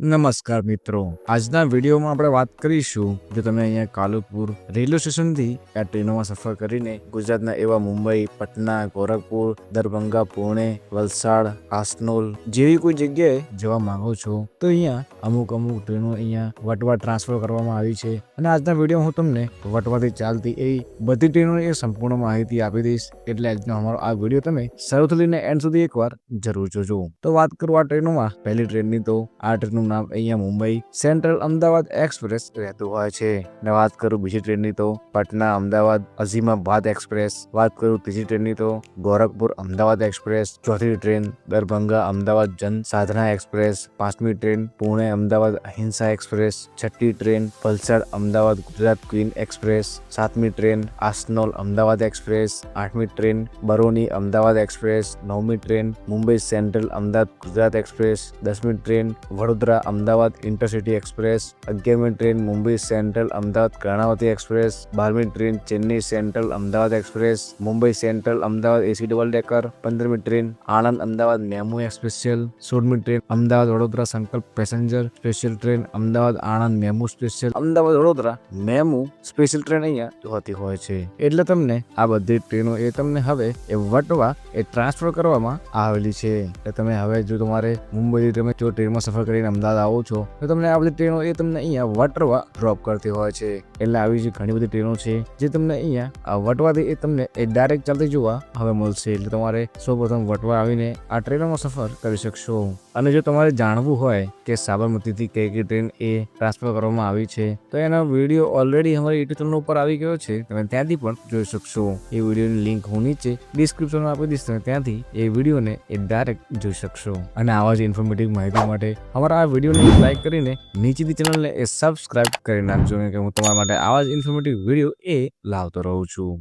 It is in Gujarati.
નમસ્કાર મિત્રો. આજના વિડીયોમાં આપણે વાત કરીશું જો તમે અહીંયા કાલુપુર રેલવે સ્ટેશનથી આ ટ્રેનોમાં સફર કરીને ગુજરાતના એવા મુંબઈ, પટના, ગોરખપુર, દરભંગા, પુણે, વલસાડ, આસનોલ જેવી કોઈ જગ્યાએ જવા માંગો છો, તો અહીંયા અમુક અમુક ટ્રેનો અહીંયા વટવા ટ્રાન્સફર કરવામાં આવી છે. અને આજના વીડિયો હું તમને વટવાથી ચાલતી એવી બધી ટ્રેનોની એ સંપૂર્ણ માહિતી આપી દઈશ. એટલે આજનો અમારો આ વીડિયો તમે શરૂથી લઈને એન્ડ સુધી એકવાર જરૂર જોજો. તો વાત કરું આ ટ્રેનોમાં. પહેલી ટ્રેનની તો આ ટ્રેનનું નામ અહીંયા મુંબઈ સેન્ટ્રલ અમદાવાદ એક્સપ્રેસ રહેતું હોય છે. ને વાત કરું બીજી ટ્રેનની તો પટના અમદાવાદ અઝીમાબાદ એક્સપ્રેસ. વાત કરું ત્રીજી ટ્રેનની તો ગોરખપુર અમદાવાદ એક્સપ્રેસ. ચોથી ટ્રેન દરભંગા અમદાવાદ જન સાધના એક્સપ્રેસ. પાંચમી ટ્રેન પુણે અમદાવાદ અહિંસા એક્સપ્રેસ. છઠ્ઠી train Valsad Ahmedabad Gujarat queen express. સાતમી ટ્રેન આસનોલ અમદાવાદ એક્સપ્રેસ. આઠમી ટ્રેન બરોની અમદાવાદ એક્સપ્રેસ. નવમી train Mumbai central Ahmedabad Gujarat express. દસમી train Vadodara Ahmedabad intercity express, અગિયારમી train Mumbai central Ahmedabad Karnavati express, બારમી train Chennai central Ahmedabad express, Mumbai central Ahmedabad AC double decker, પંદરમી train Anand Ahmedabad MEMU special સોળમી train Ahmedabad Vadodara Sankalp passenger special train Ahmedabad Anand MEMU special. Ahmedabad Vadodara MEMU special train અહીંયા હોતી હોય છે. એટલે તમને આ બધી ટ્રેનો એ તમને હવે એ વટવા એ ટ્રાન્સફર કરવામાં આવેલી છે. એટલે તમે હવે જો તમારે મુંબઈથી તમે જો ટ્રેનમાં સફર કરીને અમદાવાદ આવો છો. તો તમને આ બધી ટ્રેનો એ તમને અહીંયા વટવા ડ્રોપ કરતી હોય છે. એટલે આવી જે ઘણી બધી ટ્રેનો છે જે તમને અહીંયા વટવાથી એ તમને એ ડાયરેક્ટ ચાલતી જોવા હવે મળશે. એટલે તમારે સૌપ્રથમ વટવા આવીને આ ટ્રેનોમાં સફર કરી શકશો. અને જો તમારે જાણવું હોય કે સાબરમતીથી કઈ કઈ ટ્રેન એ ટ્રાન્સફર કરવામાં આવી છે, તો એનો વીડિયો ઓલરેડી અમારી યુટ્યુબ ચેનલ ઉપર આવી ગયો છે. તમે ત્યાંથી પણ જોઈ શકશો. એ વિડીયોની લિંક હું નીચે ડિસ્ક્રિપ્શનમાં આપી દઈશ. તમે ત્યાંથી એ વિડીયોને એ ડાયરેક્ટ જોઈ શકશો. અને આવા જ ઇન્ફોર્મેટિવ માહિતી માટે અમારા આ વિડીયોને લાઈક કરીને નીચેની ચેનલને એ સબસ્ક્રાઇબ કરી નાખજો કે હું તમારા માટે આવા જ ઇન્ફોર્મેટિવ વીડિયો એ લાવતો રહું છું.